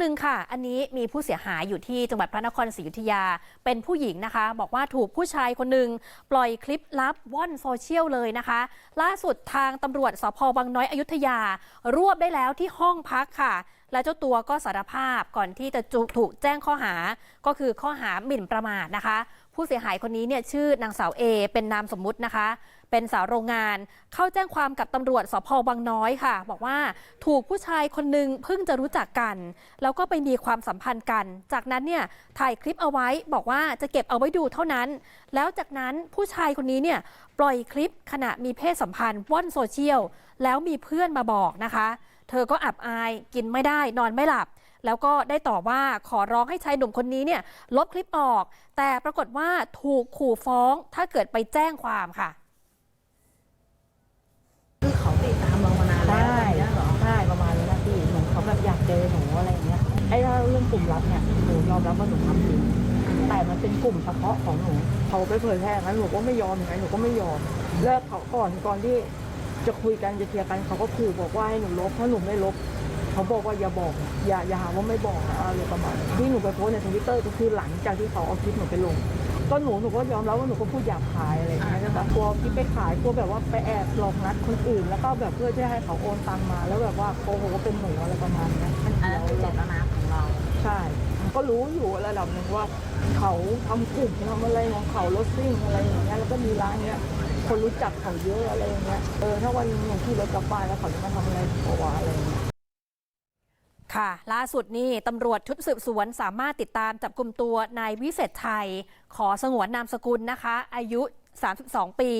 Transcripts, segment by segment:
หนึ่งค่ะ อันนี้มีผู้เสียหายอยู่ที่จังหวัดพระนครศรีอยุธยา เป็นผู้หญิงนะคะ บอกว่าถูกผู้ชายคนหนึ่งปล่อยคลิปลับว่อนโซเชียลเลยนะคะ ล่าสุดทางตำรวจสพบางน้อยอยุธยารวบได้แล้วที่ห้องพักค่ะ และเจ้าตัวก็สารภาพก่อนที่จะถูกแจ้งข้อหา ก็คือข้อหาหมิ่นประมาทนะคะ ผู้เสียหายคนนี้เนี่ยชื่อนางสาวเอเป็นนามสมมุตินะคะ เป็นสาวโรงงาน เข้าแจ้งความกับตำรวจสพบางน้อยค่ะ บอกว่าถูกผู้ชายคนหนึ่งเพิ่งจะรู้จักกัน แล้วก็ไปมีความสัมพันธ์กัน จากนั้นเนี่ยถ่ายคลิปเอาไว้บอกว่าจะเก็บเอาไว้ดูเท่านั้น แล้วจากนั้นผู้ชายคนนี้เนี่ยปล่อยคลิปขณะมีเพศสัมพันธ์ว่อนโซเชียลแล้วมีเพื่อนมาบอกนะคะ เธอก็อับอายกินไม่ได้นอนไม่หลับ แล้วก็ได้ต่อว่าขอร้องให้ชายหนุ่มคนนี้เนี่ยลบคลิปออก แต่ปรากฏว่าถูกขู่ฟ้องถ้าเกิดไปแจ้งความค่ะคือเขาติดตามเรามานานแล้วใช่แบบเนี้ยเหรอ ใช่ประมาณนี้นะพี่เหมือนเขาแบบอยากเจอหนูอะไรอย่างเงี้ยไอ้เรื่องกลุ่มลับเนี่ยหนูยอมรับว่าหนูทำจริงแต่มันเป็นกลุ่มเฉพาะของหนูเขาไปเผยแพร่งั้นหนูก็ไม่ยอมอย่างนั้นหนูก็ไม่ยอมแล้วเขาก่อนก่อนที่ จะคุยกันจะเคลียร์กันเขาก็ขู่บอกว่าให้หนูลบเพราะหนูไม่ลบเขาบอกว่าอย่าบอกนะอย่าอย่าหาว่าไม่บอกนะอะไรประมาณนี้ที่หนูไปโพสต์ในทวิตเตอร์ก็คือหลังจากที่เขาเอาคลิปหนูไปลง ก็หนูหนูก็ยอมรับว่าหนูก็พูดหยาบคายอะไรอย่างเงี้ยแต่กลัวคิดไปขายกลัวแบบว่าไปแอบหลอกนัดคนอื่น แล้วก็แบบเพื่อที่ให้เขาโอนตังมา แล้วแบบว่าโกหกว่าเป็นหนูอะไรประมาณเนี้ยอันนั้นคือเจตนาของเราใช่ก็รู้อยู่ระดับหนึ่งว่าเขาทำกลุ่มทำอะไรของเขารถซิ่งอะไรอย่างเงี้ยแล้วก็มีร้านเนี้ย คนรู้จักเขาเยอะอะไรอย่างเงี้ย เออ ถ้าวันหนึงหนูขี่รถกลับบ้านแล้วเขาจะมาทำอะไรเพราะว่าอะไรอย่างเงี้ย ค่ะ ล่าสุดนี่ตำรวจชุดสืบสวนสามารถติดตามจับกลุ่มตัวนายวิเศษชัย ขอสงวนนามสกุลนะคะ อายุ 32 ปี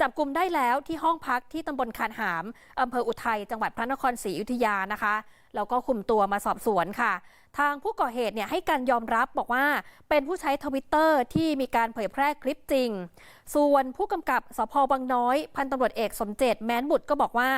จับกลุ่มได้แล้วที่ห้องพักที่ตำบลคานหามอำเภออุทัยจังหวัดพระนครศรีอยุธยานะคะ แล้วก็คุมตัวมาสอบสวนค่ะ ทางผู้ก่อเหตุเนี่ยให้การยอมรับบอกว่าเป็นผู้ใช้ทวิตเตอร์ที่มีการเผยแพร่คลิปจริง ส่วนผู้กำกับสพบางน้อย พันตำรวจเอกสมเจตแม้นบุตรก็บอกว่า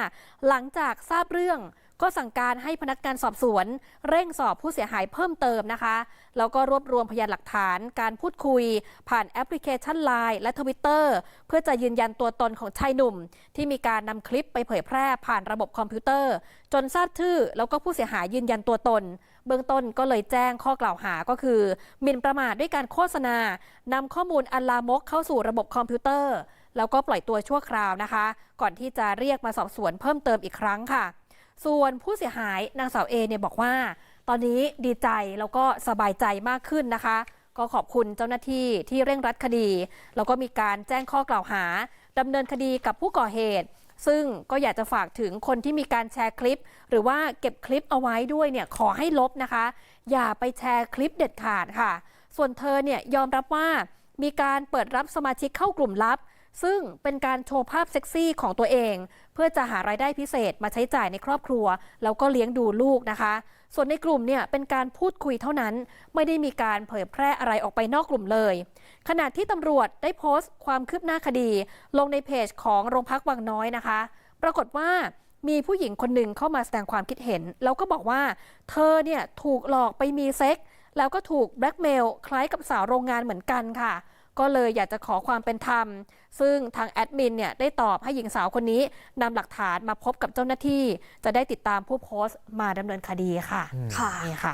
หลังจากทราบเรื่อง ก็สั่งการให้พนักงานสอบสวน เร่งสอบผู้เสียหายเพิ่มเติมนะคะ แล้วก็รวบรวมพยานหลักฐานการพูดคุย ผ่านแอปพลิเคชัน Line และ Twitter เพื่อจะยืนยันตัวตนของชายหนุ่ม ที่มีการนำคลิปไปเผยแพร่ผ่านระบบคอมพิวเตอร์ จนทราบชื่อ แล้วก็ผู้เสียหายยืนยันตัวตน เบื้องต้นก็เลยแจ้งข้อกล่าวหาก็คือหมิ่นประมาทด้วยการโฆษณานำข้อมูลอันลามกเข้าสู่ระบบคอมพิวเตอร์ แล้วก็ปล่อยตัวชั่วคราวนะคะ ก่อนที่จะเรียกมาสอบสวนเพิ่มเติมอีกครั้งค่ะ ส่วนผู้เสียหายนางสาวเอเนี่ยบอกว่า ตอนนี้ดีใจแล้วก็สบายใจมากขึ้นนะคะ ก็ขอบคุณเจ้าหน้าที่ที่เร่งรัดคดี แล้วก็มีการแจ้งข้อกล่าวหาดำเนินคดีกับผู้ก่อเหตุ ซึ่งก็อยากจะฝากถึงคนที่มีการแชร์คลิป หรือว่าเก็บคลิปเอาไว้ด้วยเนี่ยขอให้ลบนะคะ อย่าไปแชร์คลิปเด็ดขาดค่ะ ส่วนเธอเนี่ยยอมรับว่ามีการเปิดรับสมาชิกเข้ากลุ่มลับ ซึ่งเป็นการโชว์ภาพเซ็กซี่ของตัวเอง เพื่อจะหารายได้พิเศษมาใช้จ่ายในครอบครัว แล้วก็เลี้ยงดูลูกนะคะ ส่วนในกลุ่มเนี่ยเป็นการพูดคุยเท่านั้น ไม่ได้มีการเผยแพร่อะไรออกไปนอกกลุ่มเลย ขณะที่ตำรวจได้โพสต์ความคืบหน้าคดี ลงในเพจของโรงพักวังน้อยนะคะ ปรากฏว่ามีผู้หญิงคนหนึ่งเข้ามาแสดงความคิดเห็น แล้วก็บอกว่า เธอเนี่ยถูกหลอกไปมีเซ็กแล้วก็ถูกแบล็กเมลคล้ายกับสาวโรงงานเหมือนกันค่ะ ก็เลยอยากจะขอความเป็นธรรม ซึ่งทางแอดมินเนี่ยได้ตอบให้หญิงสาวคนนี้นำหลักฐานมาพบกับเจ้าหน้าที่ จะได้ติดตามผู้โพสต์มาดำเนินคดีค่ะค่ะนี่ค่ะ